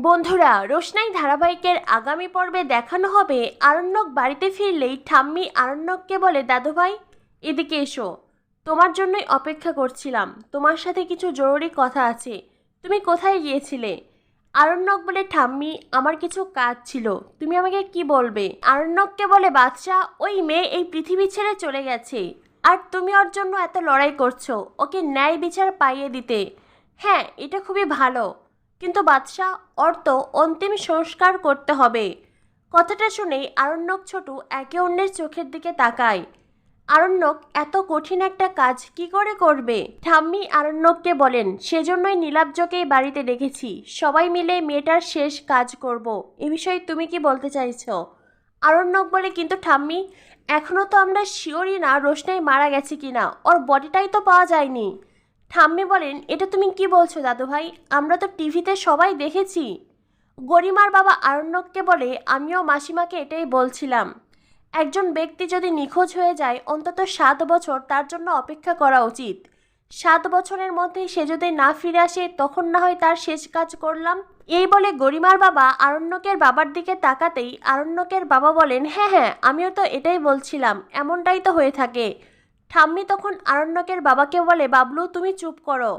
বন্ধুরা, রোশনাই ধারাবাহিকের আগামী পর্বে দেখানো হবে আরণ্যক বাড়িতে ফিরলেই ঠাম্মি আরণ্যককে বলে, দাদুভাই, এদিকে এসো। তোমার জন্যই অপেক্ষা করছিলাম। তোমার সাথে কিছু জরুরি কথা আছে। তুমি কোথায় গিয়েছিলে? আরণ্যক বলে, ঠাম্মি, আমার কিছু কাজ ছিল। তুমি আমাকে কি বলবে? আরণ্যককে বলে, বাদশা, ওই মেয়ে এই পৃথিবী ছেড়ে চলে গেছে। আর তুমি ওর জন্য এত লড়াই করছ। ওকে ন্যায় বিচার পাইয়ে দিতে। হ্যাঁ এটা খুবই ভালো। কিন্তু বাদশাহ তো অন্তিম সংস্কার করতে হবে। কথাটা শুনেই আরণ্যক ছোটু একে অন্যের চোখের দিকে তাকায়। আরণ্যক, এত কঠিন একটা কাজ কি করে করবে? ঠাম্মি আরণ্যককে বলেন, সেজন্যই নীলাব্জকেই বাড়িতে রেখেছি সবাই মিলে মেয়েটার শেষ কাজ করব। এ বিষয়ে তুমি কি বলতে চাইছ? আরণ্যক বলে, কিন্তু ঠাম্মি এখনও তো আমরা শিওরই না রোশনাই মারা গেছে কিনা। ওর বডিটাই তো পাওয়া যায়নি। ঠাম্মি বলেন, এটা তুমি কি বলছো দাদু ভাই আমরা তো টিভিতে সবাই দেখেছি। গরিমার বাবা আরণ্যককে বলে, আমিও মাসিমাকে এটাই বলছিলাম। একজন ব্যক্তি যদি নিখোঁজ হয়ে যায়, অন্তত সাত বছর তার জন্য অপেক্ষা করা উচিত। সাত বছরের মধ্যে সে যদি না ফিরে আসে, তখন না হয় তার শেষ কাজ করলাম। এই বলে গরিমার বাবা আরণ্যকের বাবার দিকে তাকাতেই আরণ্যকের বাবা বলেন হ্যাঁ হ্যাঁ আমিও তো এটাই বলছিলাম, এমনটাই তো হয়ে থাকে। ঠাম্মি তখন আরণ্যকের বাবাকে বলে, বাবলু, তুমি চুপ করো।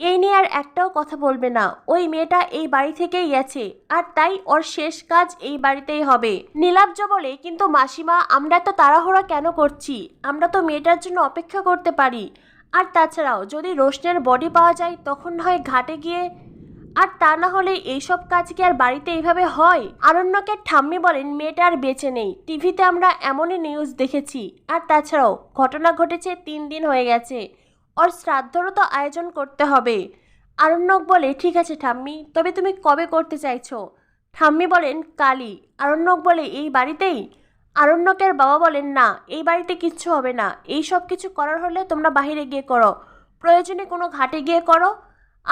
এই নিয়ে আর একটাও কথা বলবে না। ওই মেয়েটা এই বাড়ি থেকেই গেছে, আর তাই ওর শেষ কাজ এই বাড়িতেই হবে নীলাব্জ বলে, কিন্তু মাসিমা, আমরা তো তাড়াহুড়া কেন করছি? আমরা তো মেয়েটার জন্য অপেক্ষা করতে পারি। আর তাছাড়াও, যদি রোশনের বডি পাওয়া যায়, তখন হয় ঘাটে গিয়ে আর তা না হলে এইসব কাজ কি আর বাড়িতে এইভাবে হয়? আরণ্যকের ঠাম্মি বলেন, মেয়েটা আর বেঁচে নেই। টিভিতে আমরা এমনই নিউজ দেখেছি। আর তাছাড়াও, ঘটনা ঘটেছে তিন দিন হয়ে গেছে। ওর শ্রাদ্ধরও তো আয়োজন করতে হবে। আরণ্যক বলে, ঠিক আছে ঠাম্মি, তবে তুমি কবে করতে চাইছো? ঠাম্মি বলেন কালি আরণ্যক বলে, এই বাড়িতেই? আরণ্যকের বাবা বলেন, না, এই বাড়িতে কিচ্ছু হবে না। এই সব কিছু করার হলে তোমরা বাইরে গিয়ে করো। প্রয়োজনে কোনো ঘাটে গিয়ে করো।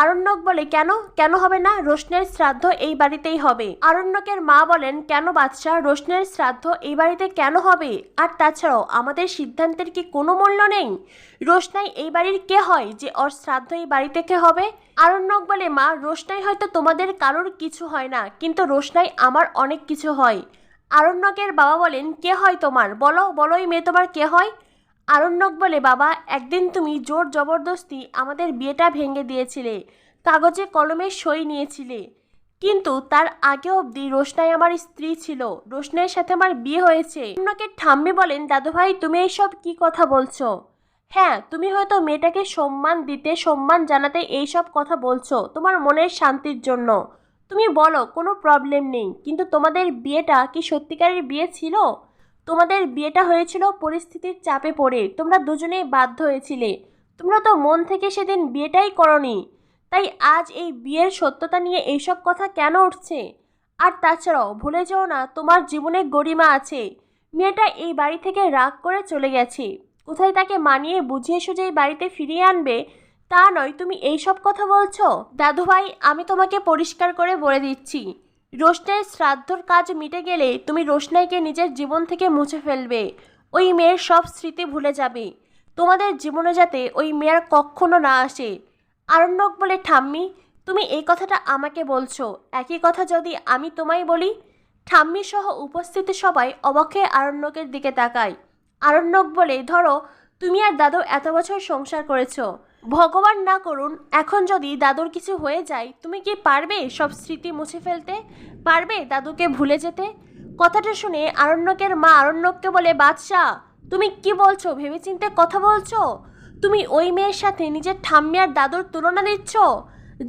আরণ্যক বলে, কেন? কেন হবে না? রোশনের শ্রাদ্ধ এই বাড়িতেই হবে। আরণ্যকের মা বলেন, কেন বাচ্চা রোশনের শ্রাদ্ধ এই বাড়িতে কেন হবে? আর তাছাড়াও, আমাদের সিদ্ধান্তের কি কোনো মূল্য নেই? রোশনাই এই বাড়ির কে হয় যে ওর শ্রাদ্ধ এই বাড়ি থেকে হবে? আরণ্যক বলে, মা, রোশনাই হয়তো তোমাদের কারোর কিছু হয় না, কিন্তু রোশনাই আমার অনেক কিছু হয়। আরণ্যকের বাবা বলেন, কে হয় তোমার? বলো বলোই মেয়ে তোমার কে হয়? আরণ্যক বলে, বাবা, একদিন তুমি জোর জবরদস্তি আমাদের বিয়েটা ভেঙে দিয়েছিলে, কাগজে কলমে সই নিয়েছিলে। কিন্তু তার আগে অবধি রোশনাই আমার স্ত্রী ছিল, রোশনাইয়ের সাথে আমার বিয়ে হয়েছে। আরণ্যকের ঠাম্মি বলেন, দাদুভাই, তুমি এইসব কি কথা বলছো? হ্যাঁ তুমি হয়তো মেয়েটাকে সম্মান দিতে, সম্মান জানাতে এইসব কথা বলছো, তোমার মনের শান্তির জন্য। তুমি বলো, কোনো প্রবলেম নেই, কিন্তু তোমাদের বিয়েটা কি সত্যিকারের বিয়ে ছিল? তোমাদের বিয়েটা হয়েছিল পরিস্থিতির চাপে পড়ে। তোমরা দুজনেই বাধ্য হয়েছিলে। তোমরা তো মন থেকে সেদিন বিয়েটাই করনি। তাই আজ এই বিয়ের সত্যতা নিয়ে এইসব কথা কেন উঠছে? আর তাছাড়াও ভুলে যেও না, তোমার জীবনে গরিমা আছে। মেয়েটা এই বাড়ি থেকে রাগ করে চলে গেছে। কোথায় তাকে মানিয়ে বুঝিয়ে সুঝে এই বাড়িতে ফিরিয়ে আনবে? তা নয়, তুমি এইসব কথা বলছো? দাদুভাই, আমি তোমাকে পরিষ্কার করে বলে দিচ্ছি। রোশনাইয়ের শ্রাদ্ধর কাজ মিটে গেলে তুমি রোশনাইকে নিজের জীবন থেকে মুছে ফেলবে। ওই মেয়ের সব স্মৃতি ভুলে যাবে। তোমাদের জীবনে যাতে ওই মেয়ের কখনো না আসে। আরণ্যক বলে, ঠাম্মি, তুমি এই কথাটা আমাকে বলছো। একই কথা যদি আমি তোমায় বলি? ঠাম্মি সহ উপস্থিত সবাই অবাকে আরণ্যকের দিকে তাকায়। আরণ্যক বলে, ধরো, তুমি আর দাদু এত বছর সংসার করেছ। ভগবান না করুন, এখন যদি দাদুর কিছু হয়ে যায়, তুমি কি পারবে সব স্মৃতি মুছে ফেলতে? পারবে দাদুকে ভুলে যেতে? কথাটা শুনে আরণ্যকের মা আরণ্যককে বলে, বাদশাহ, তুমি কি বলছো? ভেবেচিন্তে কথা বলছো? তুমি ওই মেয়ের সাথে নিজের ঠাম্মি আর দাদুর তুলনা দিচ্ছ?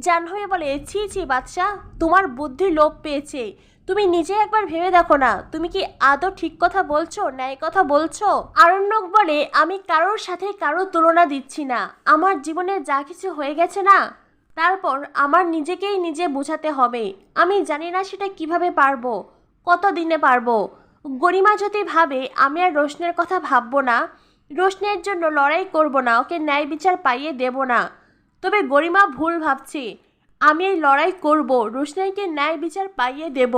জাহ্নবী বলে, ছি ছি, বাদশাহ, তোমার বুদ্ধি লোপ পেয়েছে। তুমি নিজে একবার ভেবে দেখো না। তুমি কি আদৌ ঠিক কথা বলছো, ন্যায় কথা বলছো? আরণ্যক বলে, আমি কারোর সাথে কারোর তুলনা দিচ্ছি না। আমার জীবনে যা কিছু হয়ে গেছে না, তারপর আমার নিজেকেই নিজে বোঝাতে হবে। আমি জানি না সেটা কীভাবে পারব, কত দিনে পারব। গরিমা যদি ভাবে, আমি আর রোশনের কথা ভাববো না। রোশনের জন্য লড়াই করব না, ওকে ন্যায় বিচার পাইয়ে দেব না। তবে গরিমা ভুল ভাবছে। আমি এই লড়াই করব, রোশনাইকে ন্যায় বিচার পাইয়ে দেব।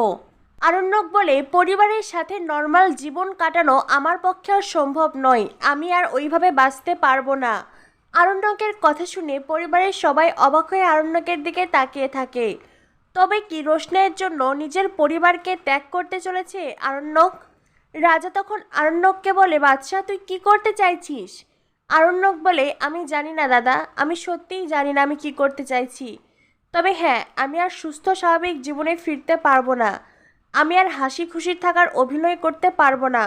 আরণ্যক বলে, পরিবারের সাথে নর্মাল জীবন কাটানো আমার পক্ষে আর সম্ভব নয়, আমি আর ওইভাবে বাঁচতে পারব না। আরণ্যকের কথা শুনে পরিবারের সবাই অবাক হয়ে আরণ্যকের দিকে তাকিয়ে থাকে। তবে কি রোশনাইয়ের জন্য নিজের পরিবারকে ত্যাগ করতে চলেছে আরণ্যক? রাজা তখন আরণ্যককে বলে, বাদশাহ, তুই কি করতে চাইছিস? আরণ্যক বলে, আমি জানি না দাদা, আমি সত্যিই জানি না আমি কি করতে চাইছি। তবে হ্যাঁ আমি আর সুস্থ স্বাভাবিক জীবনে ফিরতে পারব না। আমি আর হাসি খুশি থাকার অভিনয় করতে পারব না।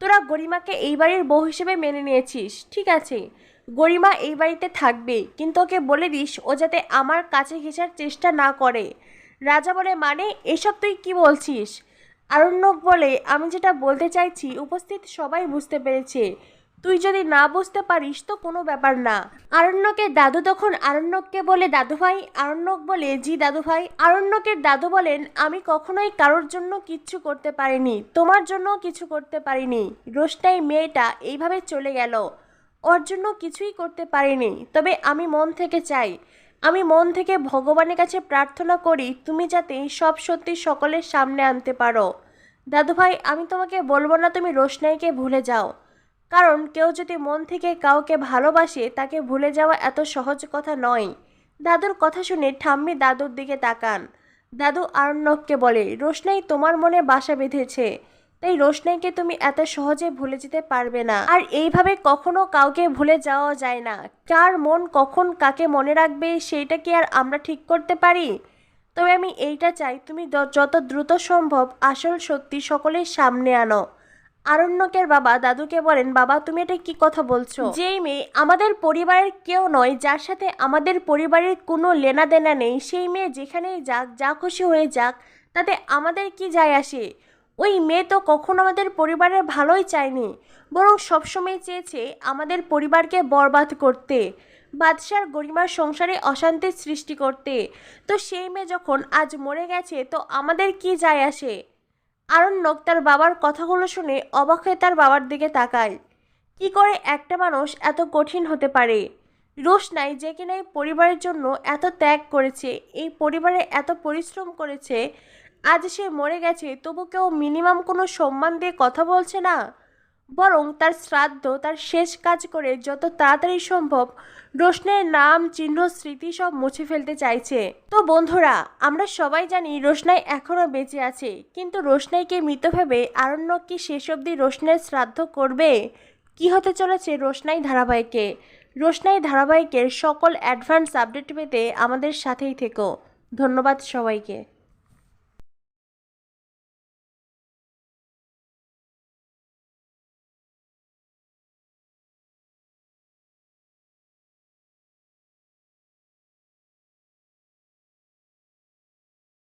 তোরা গরিমাকে এই বাড়ির বউ হিসেবে মেনে নিয়েছিস, ঠিক আছে? গরিমা এই বাড়িতে থাকবে, কিন্তু ওকে বলে দিস ও যাতে আমার কাছে ঘেঁষার চেষ্টা না করে। রাজা বলে মানে এসব তুই কি বলছিস? আরণ্যক বলে, আমি যেটা বলতে চাইছি, উপস্থিত সবাই বুঝতে পেরেছে। তুই যদি না বুঝতে পারিস তো কোনো ব্যাপার না। আরণ্যকের দাদু তখন আরণ্যককে বলে, দাদু ভাই, আরণ্যক বলে, জি দাদু ভাই, আরণ্যকের দাদু বলেন, আমি কখনোই কারোর জন্য কিচ্ছু করতে পারিনি, তোমার জন্য কিছু করতে পারিনি। রোশনাই মেয়েটা এইভাবে চলে গেল। ওর জন্য কিছুই করতে পারিনি। তবে আমি মন থেকে চাই। আমি মন থেকে ভগবানের কাছে প্রার্থনা করি, তুমি যাতে সব সত্যি সকলের সামনে আনতে পারো। দাদুভাই আমি তোমাকে বলব না তুমি রোশনাইকে ভুলে যাও। কারণ কেউ যদি মন থেকে কাউকে ভালোবাসে, তাকে ভুলে যাওয়া এত সহজ কথা নয়। দাদুর কথা শুনে ঠাম্মি দাদুর দিকে তাকান। দাদু আরণ্যককে বলে, রোশনাই তোমার মনে বাসা বেঁধেছে। তাই রোশনাইকে তুমি এত সহজে ভুলে যেতে পারবে না। আর এইভাবে কখনো কাউকে ভুলে যাওয়া যায় না। কার মন কখন কাকে মনে রাখবে, সেইটা কি আর আমরা ঠিক করতে পারি? তবে আমি এইটা চাই, তুমি যত দ্রুত সম্ভব আসল সত্যি সকলের সামনে আনো। আরণ্যকের বাবা দাদুকে বলেন, বাবা, তুমি এটা কি কথা বলছো? যেই মেয়ে আমাদের পরিবারের কেউ নয়, যার সাথে আমাদের পরিবারের কোনো লেনা দেনা নেই, সেই মেয়ে যেখানেই যাক, যা খুশি হয়ে যাক, তাতে আমাদের কি যায় আসে? ওই মেয়ে তো কখনো আমাদের পরিবারের ভালোই চায়নি, বরং সবসময় চেয়েছে আমাদের পরিবারকে বরবাদ করতে, বাদশার গরিমার সংসারে অশান্তির সৃষ্টি করতে। তো সেই মেয়ে যখন আজ মরে গেছে, তো আমাদের কি যায় আসে? আরণ্যক তার বাবার কথাগুলো শুনে অবাক হয়ে তার বাবার দিকে তাকায়। কি করে একটা মানুষ এত কঠিন হতে পারে? রোশনাই যে কিনা এই পরিবারের জন্য এত ত্যাগ করেছে, এই পরিবারে এত পরিশ্রম করেছে, আজ সে মরে গেছে, তবু কেউ মিনিমাম কোনো সম্মান দিয়ে কথা বলছে না? বরং তার শ্রাদ্ধ, তার শেষ কাজ করে যত তাড়াতাড়ি সম্ভব রোশনের নাম, চিহ্ন, স্মৃতি সব মুছে ফেলতে চাইছে। তো বন্ধুরা, আমরা সবাই জানি রোশনাই এখনও বেঁচে আছে, কিন্তু রোশনাইকে মৃত ভেবে আরণ্যক কি শেষ অবধি রোশনের শ্রাদ্ধ করবে? কি হতে চলেছে রোশনাই ধারাবাহিকে? রোশনাই ধারাবাহিকের সকল অ্যাডভান্স আপডেট পেতে আমাদের সাথেই থেকো। ধন্যবাদ সবাইকে।